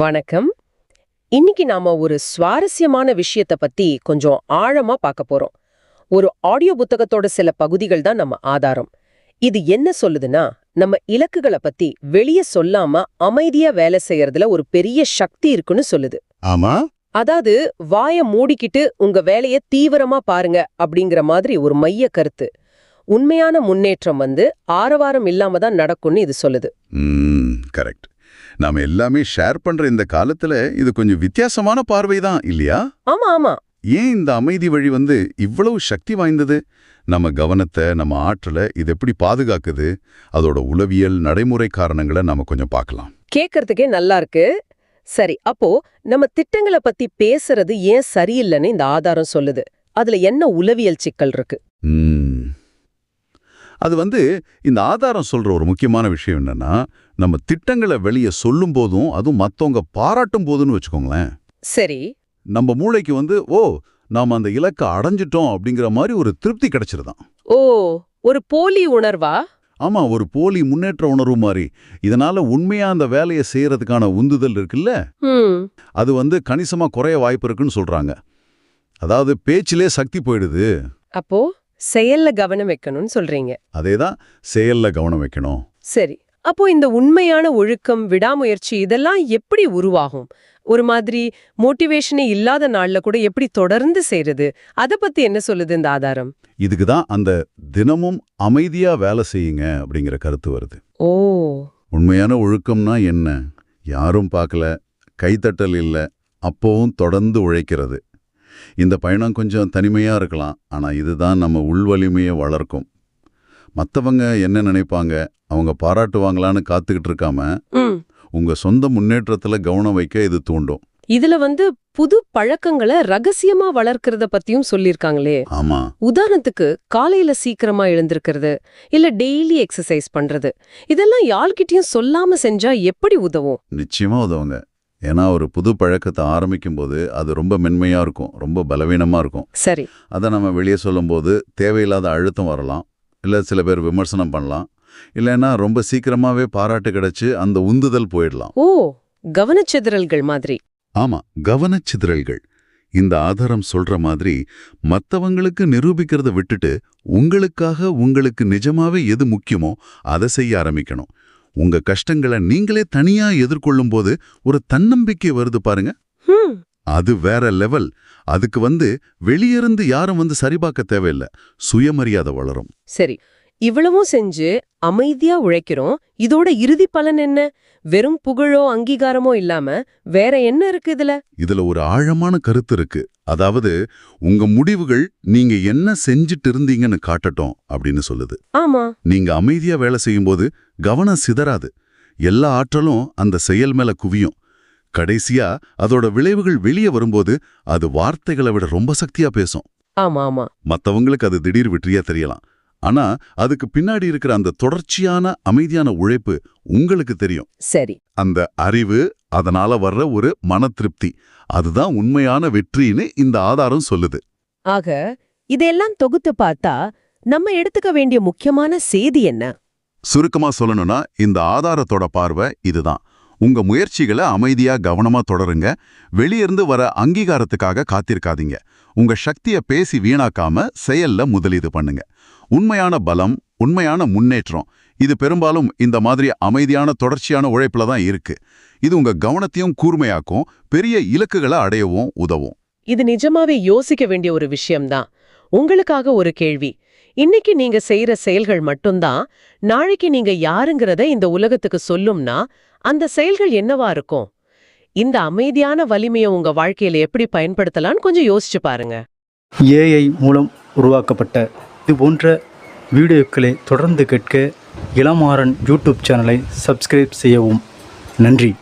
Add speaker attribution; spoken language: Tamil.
Speaker 1: வணக்கம். இன்னைக்கு நாம ஒரு சுவாரஸ்யமான விஷயத்த பத்தி கொஞ்சம் ஆழமா பார்க்க போறோம். ஒரு ஆடியோ புத்தகத்தோட சில பகுதிகள் தான் நம்ம ஆதாரம். இது என்ன சொல்லுதுன்னா நம்ம இலக்குகளை பத்தி வெளிய சொல்லாம அமைதியா வேலை செய்யறதுல ஒரு பெரிய சக்தி இருக்குன்னு சொல்லுது.
Speaker 2: ஆமா.
Speaker 1: அதாவது வாய மூடிக்கிட்டு உங்க வேலைய தீவிரமா பாருங்க அப்படிங்கிற மாதிரி ஒரு மைய கருத்து. உண்மையான முன்னேற்றம் வந்து ஆரவாரம் இல்லாம தான் நடக்கும்னு இது சொல்லுது.
Speaker 2: கரெக்ட். நாம எல்லாமே ஷேர் பண்ற இந்த காலத்துல இது கொஞ்சம் வித்தியாசமான பார்வை தான் இல்லையா?
Speaker 1: ஆமா ஆமா.
Speaker 2: ஏன் இந்த அமைதி வழி வந்து இவ்வளவு சக்தி வாய்ந்தது? நம்ம கவனத்தை நம்ம ஆற்றலை இது எப்படி பாதுகாக்குது? அதோட உளவியல் நடைமுறை காரணங்களை நாம கொஞ்சம் பார்க்கலாம்.
Speaker 1: கேக்கறதுக்கே நல்லா இருக்கு. சரி அப்போ நம்ம திட்டங்களை பத்தி பேசுறது ஏன் சரியில்லைன்னு இந்த ஆதாரம் சொல்லுது. அதுல என்ன உளவியல் சிக்கல் இருக்கு.
Speaker 2: அது வந்து இந்த ஆதாரம் சொல்ற ஒரு முக்கியமான விஷயம் என்னன்னா நம்ம திட்டங்களை வெளியே சொல்லும் போதும் அதுவும் மத்தவங்க பாராட்டும் போதுன்னு வச்சுக்கோங்களேன்.
Speaker 1: சரி.
Speaker 2: நம்ம மூளைக்கு வந்து ஓ நாம அந்த இலக்கை அடைஞ்சிட்டோம் அப்படிங்கிற மாதிரி ஒரு திருப்தி கிடைச்சிருதான்.
Speaker 1: ஓ ஒரு போலி உணர்வா?
Speaker 2: ஆமா ஒரு போலி முன்னேற்ற உணர்வு மாதிரி. இதனால உண்மையா அந்த வேலையை செய்யறதுக்கான உந்துதல் இருக்குல்ல? அது வந்து கணிசமா குறைய வாய்ப்பு இருக்குன்னு சொல்றாங்க. அதாவது பேச்சிலே சக்தி போயிடுது.
Speaker 1: அப்போ? செயல்ல கவனம் வைக்கணும்னு சொல்றீங்க.
Speaker 2: அதேதான் செயல்ல கவனம் வைக்கணும்.
Speaker 1: சரி. அப்போ இந்த உண்மையான ஒழுக்கம் விடாமுயற்சி இதெல்லாம் எப்படி உருவாகும்? ஒரு மாதிரி மோட்டிவேஷனே இல்லாத நாள்ல கூட எப்படி தொடர்ந்து செய்யறது அத பத்தி என்ன சொல்லுது இந்த ஆதாரம்?
Speaker 2: இதுக்கு தான் அந்த தினமும் அமைதியா வேலை செய்யுங்க அப்படிங்கிற கருத்து வருது.
Speaker 1: ஓ.
Speaker 2: உண்மையான ஒழுக்கம்னா என்ன? யாரும் பார்க்கல கைத்தட்டல் இல்ல அப்போவும் தொடர்ந்து உழைக்கிறது. இந்த பயணம் கொஞ்சம் தனிமையா இருக்கலாம். ஆனா இதுதான் நம்ம உள்வலிமையை வளர்க்கும். மத்தவங்க என்ன நினைப்பாங்க? அவங்க பாராட்டுவாங்களான்னு காத்துக்கிட்டு இருக்காம உங்க சொந்த முன்னேற்றத்துல கவனம் வைக்க இது தூண்டும்.
Speaker 1: இதுல வந்து புது பழக்கங்களை ரகசியமா வளர்க்கறத பத்தியும் சொல்லிருக்காங்களே
Speaker 2: ஆமா.
Speaker 1: உதாரணத்துக்கு காலையில சீக்கிரமா எழுந்திருக்கிறது இல்ல டெய்லி எக்ஸசைஸ் பண்றது இதெல்லாம் யாழ்கிட்டயும் சொல்லாம செஞ்சா எப்படி உதவும்?
Speaker 2: நிச்சயமா உதவுங்க. ஏன்னா ஒரு புது பழக்கத்தை ஆரம்பிக்கும் போது அது ரொம்ப மென்மையா இருக்கும் ரொம்ப பலவீனமா இருக்கும்.
Speaker 1: சரி.
Speaker 2: அதை நம்ம வெளியே சொல்லும்போது தேவையில்லாத அழுத்தம் வரலாம் இல்லை சில பேர் விமர்சனம் பண்ணலாம் இல்லைன்னா ரொம்ப சீக்கிரமாவே பாராட்டு கிடைச்சு அந்த உந்துதல் போயிடலாம்.
Speaker 1: ஓ கவனச்சிதறல்கள் மாதிரி.
Speaker 2: ஆமா கவனச்சிதறல்கள். இந்த ஆதாரம் சொல்ற மாதிரி மத்தவங்களுக்கு நிரூபிக்கிறத விட்டுட்டு உங்களுக்காக உங்களுக்கு நிஜமாவே எது முக்கியமோ அதை செய்ய ஆரம்பிக்கணும். உங்க கஷ்டங்களை நீங்களே தனியா எதிர்கொள்ளும் போது ஒரு தன்னம்பிக்கை வருது பாருங்க. அது வேற லெவல் அதுக்கு வந்து வெளியிருந்து யாரும் வந்து சரிபார்க்க தேவையில்லை. சுயமரியாதை வளரும்.
Speaker 1: சரி. இவ்வளவும் செஞ்சு அமைதியா உழைக்கிறோம். இதோட இறுதி பலன் என்ன? வெறும் புகழோ அங்கீகாரமோ இல்லாம வேற என்ன இருக்கு இதுல?
Speaker 2: இதுல ஒரு ஆழமான கருத்து இருக்கு. அதாவது உங்க முடிவுகள் நீங்க என்ன செஞ்சுட்டு இருந்தீங்கன்னு காட்டட்டும் அப்படின்னு சொல்லுது.
Speaker 1: ஆமா.
Speaker 2: நீங்க அமைதியா வேலை செய்யும்போது கவனம் சிதறாது. எல்லா ஆற்றலும் அந்த செயல் மேல குவியும். கடைசியா அதோட விளைவுகள் வெளியே வரும்போது அது வார்த்தைகளை விட ரொம்ப சக்தியா பேசும்.
Speaker 1: ஆமா ஆமா.
Speaker 2: மத்தவங்களுக்கு அது திடீர் வெற்றியா தெரியலாம். ஆனா அதுக்கு பின்னாடி இருக்கிற அந்த தொடர்ச்சியான அமைதியான உழைப்பு உங்களுக்கு தெரியும்.
Speaker 1: சரி.
Speaker 2: அந்த அறிவு அதனால வர்ற ஒரு மன திருப்தி அதுதான் உண்மையான வெற்றின்னு இந்த ஆதாரம் சொல்லுது.
Speaker 1: ஆக இதெல்லாம் தொகுத்து பார்த்தா நம்ம எடுத்துக்க வேண்டிய முக்கியமான செய்தி என்ன?
Speaker 2: சுருக்கமா சொல்லணும்னா இந்த ஆதாரத்தோட பார்வை இதுதான். உங்க முயற்சிகளை அமைதியா கவனமா தொடருங்க. வெளியிருந்து வர அங்கீகாரத்துக்காக காத்திருக்காதீங்க. உங்க சக்திய பேசி வீணாக்காம செயல்ல முதலீடு பண்ணுங்க. உண்மையான பலம் உண்மையான முன்னேற்றம். இது பெரும்பாலும் இந்த மாதிரி அமைதியான தொடர்ச்சியான உழைப்புல தான் இருக்கு. இது உங்க கவனத்தையும் கூர்மையாக்கும் பெரிய இலக்குகளை அடையவும் உதவும்.
Speaker 1: இது நிஜமாவே யோசிக்க வேண்டிய ஒரு விஷயம்தான். உங்களுக்காக ஒரு கேள்வி. இன்னைக்கு நீங்க செய்யற செயல்கள் மட்டும்தான் நாளைக்கு நீங்க யாருங்கிறத இந்த உலகத்துக்கு சொல்லும்னா அந்த செயல்கள் என்னவா இருக்கும்? இந்த அமைதியான வலிமையை உங்க வாழ்க்கையில எப்படி பயன்படுத்தலாம்னு கொஞ்சம் யோசிச்சு பாருங்க.
Speaker 3: ஏஐ மூலம் உருவாக்கப்பட்ட. இது போன்ற வீடியோக்களை தொடர்ந்து கேட்க இளமாறன் யூடியூப் சேனலை சப்ஸ்கிரைப் செய்யவும். நன்றி.